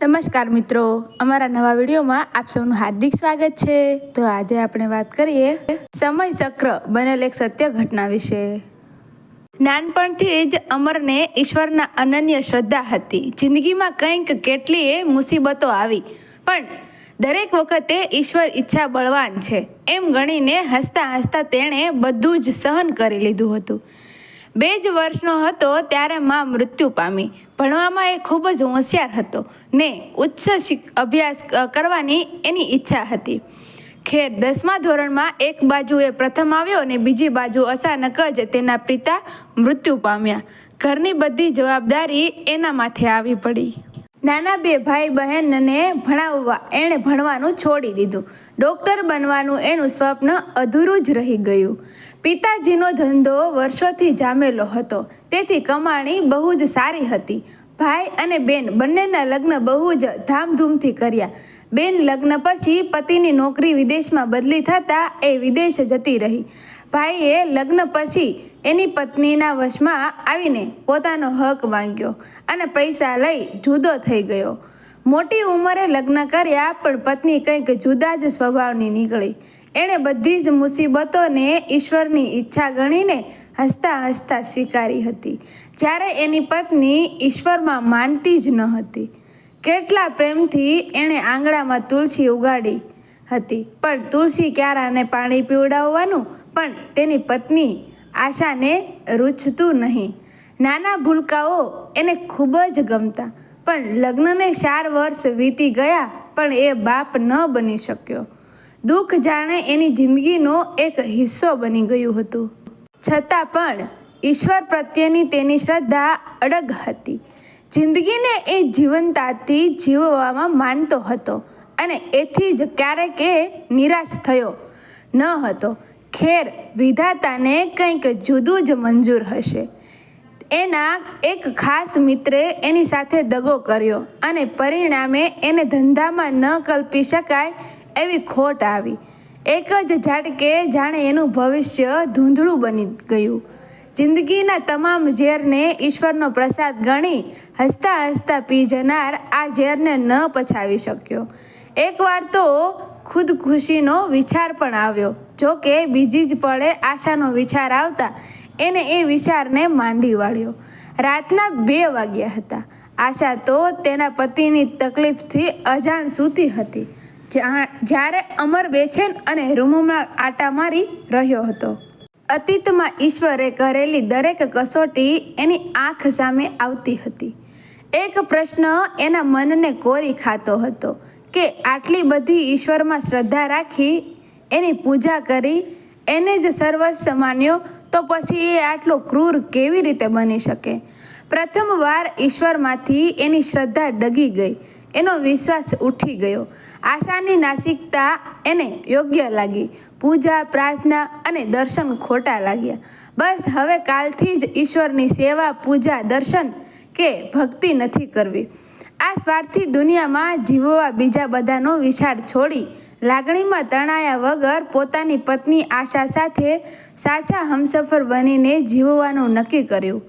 નમસ્કાર મિત્રો, અમારા નવા વિડીયોમાં આપ સૌનું હાર્દિક સ્વાગત છે. તો આજે આપણે વાત કરીએ સમય ચક્ર બનેલ એક સત્ય ઘટના વિશે. નાનપણથી જ અમરને ઈશ્વરના અનન્ય શ્રદ્ધા હતી. જિંદગીમાં કંઈક કેટલીય મુસીબતો આવી, પણ દરેક વખતે ઈશ્વર ઈચ્છા બળવાન છે. એમ ગણીને હસતા હસતા તેણે બધું જ સહન કરી લીધું હતું. બે જ વર્ષનો હતો ત્યારે મા મૃત્યુ પામી. ભણવામાં એ ખૂબ જ હોશિયાર હતો. ને ઉચ્ચ અભ્યાસ કરવાની એની ઈચ્છા હતી. ખેર દસમા ધોરણમાં એક બાજુ એ પ્રથમ આવ્યો અને બીજી બાજુ અચાનક જ તેના પિતા મૃત્યુ પામ્યા. ઘરની બધી જવાબદારી એના માથે આવી પડી. નાના બે ભાઈ બહેનને ભણાવવા, એણે ભણવાનું છોડી દીધું. ડૉક્ટર બનવાનું એનું સ્વપ્ન અધૂરું જ રહી ગયું. પિતાજીનો ધંધો વર્ષોથી જામેલો હતો. તેથી કમાણી બહુ જ સારી હતી. ભાઈ અને બેન બંનેના લગ્ન બહુ જ ધામધૂમથી કર્યા. બેન લગ્ન પછી પતિની નોકરી વિદેશમાં બદલી થતાં એ વિદેશ જતી રહી. ભાઈએ લગ્ન પછી એની પત્નીના વશમાં આવીને પોતાનો હક માંગ્યો અને પૈસા લઈ જુદો થઈ ગયો. મોટી ઉંમરે લગ્ન કર્યા, પણ પત્ની કંઈક જુદા જ સ્વભાવની નીકળી. એણે બધી જ મુસીબતોને ઈશ્વરની ઈચ્છા ગણીને હસતા હસતા સ્વીકારી હતી. જ્યારે એની પત્ની ઈશ્વરમાં માનતી જ ન હતી. કેટલા પ્રેમથી એણે આંગણામાં તુલસી ઉગાડી. હતી. પણ તુલસી ક્યારાને પાણી પીવડાવવાનું? પણ તેની પત્ની આશાને રૂચતું નહીં. નાના ભૂલકાઓ એને ખૂબ જ ગમતા. પણ લગ્નને ચાર વર્ષ વીતી ગયા, પણ એ બાપ ન બની શક્યો. દુઃખ જાણે એની જિંદગીનો એક હિસ્સો બની ગયું હતું. છતાં પણ ઈશ્વર પ્રત્યેની તેની શ્રદ્ધા અડગ હતી. જિંદગીને એ જીવનતાથી જીવવામાં માનતો હતો. અને એથી જ ક્યારેક એ નિરાશ થયો. ન હતો. ખેર વિધાતાને કંઈક જુદું જ મંજૂર હશે. એના એક ખાસ મિત્રે એની સાથે દગો કર્યો અને પરિણામે એને ધંધામાં ન કલ્પી શકાય એવી ખોટ આવી. એક જ ઝાટકે જાણે એનું ભવિષ્ય ધૂંધળું બની ગયું. જિંદગીના તમામ ઝેરને ઈશ્વરનો પ્રસાદ ગણી હસતા હસતા પી જનાર આ ઝેરને ન પછાવી શક્યો. એકવાર તો ખુદખુશીનો વિચાર પણ આવ્યો. જો કે બીજી જ પળે આશાનો વિચાર આવતા એને એ વિચારને માંડી વાળ્યો. રાતના બે વાગ્યા હતા. આશા તો તેના પતિની તકલીફથી અજાણ સૂતી હતી. જ્યાં- જ્યારે અમર બેચેન અને રૂમમાં આટા મારી રહ્યો હતો. અતીતમાં ઈશ્વરે કરેલી દરેક કસોટી એની આંખ સામે આવતી હતી. એક પ્રશ્ન એના મનને કોરી ખાતો હતો. કે આટલી બધી ઈશ્વરમાં શ્રદ્ધા રાખી એની પૂજા કરી, એને જ સર્વસ્વ માન્યો, તો પછી એ આટલો ક્રૂર કેવી રીતે બની શકે? પ્રથમવાર ઈશ્વરમાંથી એની શ્રદ્ધા ડગી ગઈ, એનો વિશ્વાસ ઉઠી ગયો. આશાની નાસિકતા એને યોગ્ય લાગી. પૂજા, પ્રાર્થના અને દર્શન ખોટા લાગ્યા. બસ હવે કાલથી જ ઈશ્વરની સેવા, પૂજા, દર્શન કે ભક્તિ નથી કરવી. આ સ્વાર્થી દુનિયામાં જીવવા બીજા બધાનો વિચાર છોડી લાગણીમાં તણાયા વગર પોતાની પત્ની આશા સાથે સાચા હમસફર બનીને જીવવાનું નક્કી કર્યું.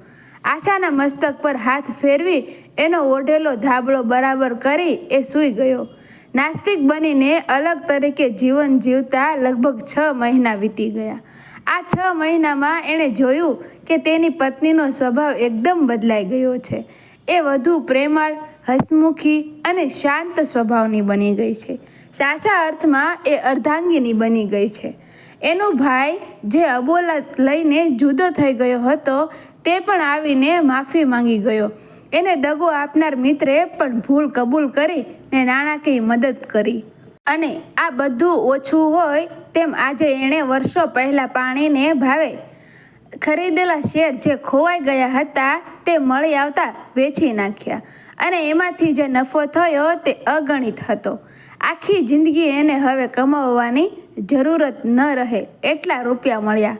આશાના મસ્તક પર હાથ ફેરવી એનો ઓઢેલો ધાબળો બરાબર કરી એ સૂઈ ગયો. નાસ્તિક બનીને અલગ તરીકે જીવન જીવતા લગભગ છ મહિના વીતી ગયા. આ છ મહિનામાં એણે જોયું કે તેની પત્નીનો સ્વભાવ એકદમ બદલાઈ ગયો છે. એ વધુ પ્રેમાળ હસમુખી અને શાંત સ્વભાવની બની ગઈ છે. સાચા અર્થમાં એ અર્ધાંગીની બની ગઈ છે. એનો ભાઈ જે અબોલા લઈને જુદો થઈ ગયો હતો, તે પણ આવીને માફી માંગી ગયો. એને દગો આપનાર મિત્રે પણ ભૂલ કબૂલ કરી ને નાણાકીય મદદ કરી. અને આ બધું ઓછું હોય તેમ આજે એણે વર્ષો પહેલાં પાણીને ભાવે ખરીદેલા શેર જે ખોવાઈ ગયા હતા તે મળી આવતા વેચી નાખ્યા અને એમાંથી જે નફો થયો તે અગણિત હતો. આખી જિંદગી એને હવે કમાવવાની જરૂરત ન રહે એટલા રૂપિયા મળ્યા.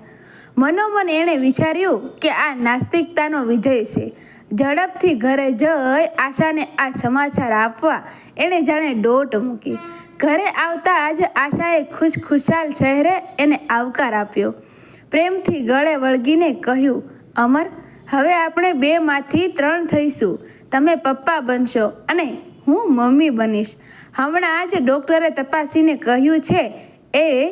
મનોમન એણે વિચાર્યું કે આ નાસ્તિકતાનો વિજય છે. ઝડપથી ઘરે જઈ આશાને આ સમાચાર આપવા એણે જાણે ડોટ મૂકી. ઘરે આવતા જ આશાએ ખુશખુશાલ ચહેરે એને આવકાર આપ્યો. પ્રેમથી ગળે વળગીને કહ્યું, અમર, હવે આપણે બેમાંથી ત્રણ થઈશું. તમે પપ્પા બનશો અને હું મમ્મી બનીશ. હમણાં જ ડૉક્ટરે તપાસીને કહ્યું છે, એ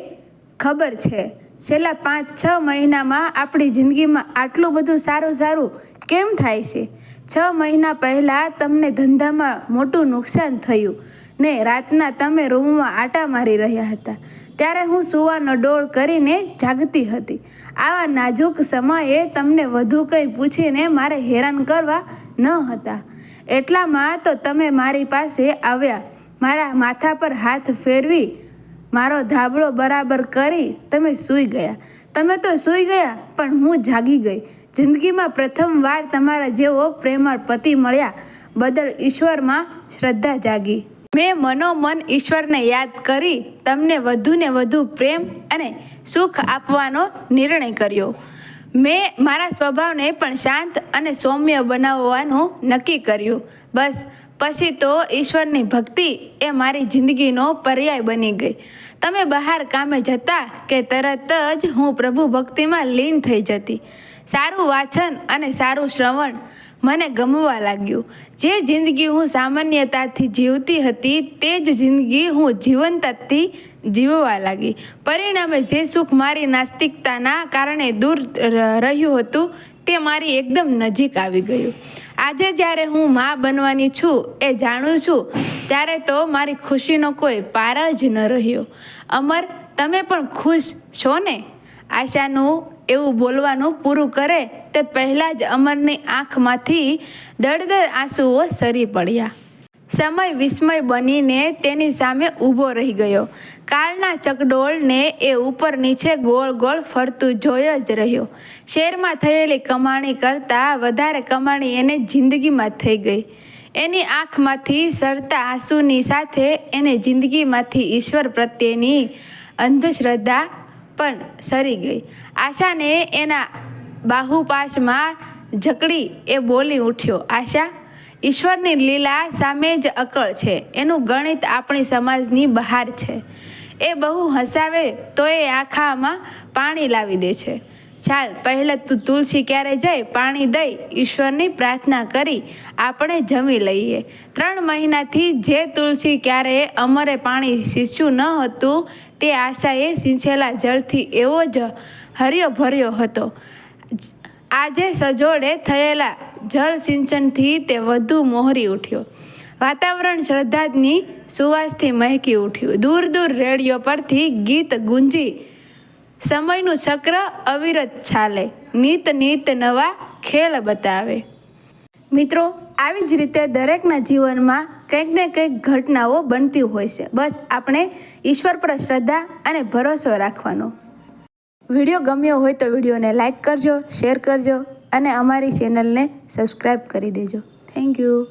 ખબર છે. છેલ્લા પાંચ, છ મહિનામાં આપણી જિંદગીમાં આટલું બધું સારું સારું કેમ થાય છે? છ મહિના પહેલાં તમને ધંધામાં મોટું નુકસાન થયું. ને રાતના તમે રૂમમાં આટા મારી રહ્યા હતા. ત્યારે હું સુવાનો ડોળ કરીને જાગતી હતી. આવા નાજુક સમયે તમને વધુ કંઈ પૂછીને મારે હેરાન કરવા ન હતા. એટલામાં તો તમે મારી પાસે આવ્યા. મારા માથા પર હાથ ફેરવી મારો ધાબળો બરાબર કરી તમે સૂઈ ગયા. તમે તો સૂઈ ગયા, પણ હું જાગી ગઈ. જિંદગીમાં પ્રથમવાર તમારા જેવો પ્રેમળ પતિ મળ્યા. બદલ ઈશ્વરમાં શ્રદ્ધા જાગી. મેં મનોમન ઈશ્વરને યાદ કરી તમને વધુને વધુ પ્રેમ અને સુખ આપવાનો નિર્ણય કર્યો. મેં મારા સ્વભાવને પણ શાંત અને સૌમ્ય બનાવવાનું નક્કી કર્યું. બસ, પછી તો ઈશ્વરની ભક્તિ એ મારી જિંદગીનો પર્યાય બની ગઈ. તમે બહાર કામે જતા કે તરત જ હું પ્રભુ ભક્તિમાં લીન થઈ જતી. સારું વાંચન અને સારું શ્રવણ મને ગમવા લાગ્યું. જે જિંદગી હું સામાન્યતાથી જીવતી હતી, તે જ જિંદગી હું જીવંતથી જીવવા લાગી. પરિણામે જે સુખ મારી નાસ્તિકતાના કારણે દૂર રહ્યું હતું, તે મારી એકદમ નજીક આવી ગયું. આજે જ્યારે હું મા બનવાની છું, એ જાણું છું, ત્યારે તો મારી ખુશીનો કોઈ પાર જ ન રહ્યો. અમર, તમે પણ ખુશ છો ને? આશાનું એવું બોલવાનું પૂરું કરે તે પહેલાં જ અમરની આંખમાંથી દળદળ આંસુઓ સરી પડ્યા. સમય વિસ્મય બનીને તેની સામે ઊભો રહી ગયો. કાળના ચકડોળને એ ઉપર નીચે ગોળ ગોળ ફરતું જોયો જ રહ્યો. શેરમાં થયેલી કમાણી કરતાં વધારે કમાણી એને જિંદગીમાં થઈ ગઈ. એની આંખમાંથી સરતા આંસુની સાથે એને જિંદગીમાંથી ઈશ્વર પ્રત્યેની અંધશ્રદ્ધા પણ સરી ગઈ. આશાને એના બાહુપાશમાં જકડી એ બોલી ઉઠ્યો, આશા, ઈશ્વરની લીલા સામે જ અકળ છે. એનું ગણિત આપણી સમાજની બહાર છે. એ બહુ હસાવે તો એ આખામાં પાણી લાવી દે છે. ચાલ, પહેલાં તું તુલસી ક્યારે જાય પાણી દઈ, ઈશ્વરની પ્રાર્થના કરી, આપણે જમી લઈએ. ત્રણ મહિનાથી જે તુલસી ક્યારે અમરે પાણી સીંચ્યું ન હતું, તે આશાએ સિંચેલા જળથી એવો જ હર્યો ભર્યો હતો. આજે સજોડે થયેલા જળ સિંચનથી તે વધુ મોહરી ઉઠ્યો. વાતાવરણ શ્રદ્ધાની સુવાસથી મહેકી ઉઠ્યું. દૂર દૂર રેડિયો પરથી ગીત ગુંજી સમયનું ચક્ર અવિરત ચાલે. નિત નિત નવા ખેલ બતાવે. મિત્રો, આવી જ રીતે દરેકના જીવનમાં કંઈક ને કંઈક ઘટનાઓ બનતી હોય છે. બસ આપણે ઈશ્વર પર શ્રદ્ધા અને ભરોસો રાખવાનો. વીડિયો ગમ્યો હોય તો વિડીયોને લાઈક કરજો, શેર કરજો અને અમારી ચેનલને સબસ્ક્રાઈબ કરી દેજો. Thank you.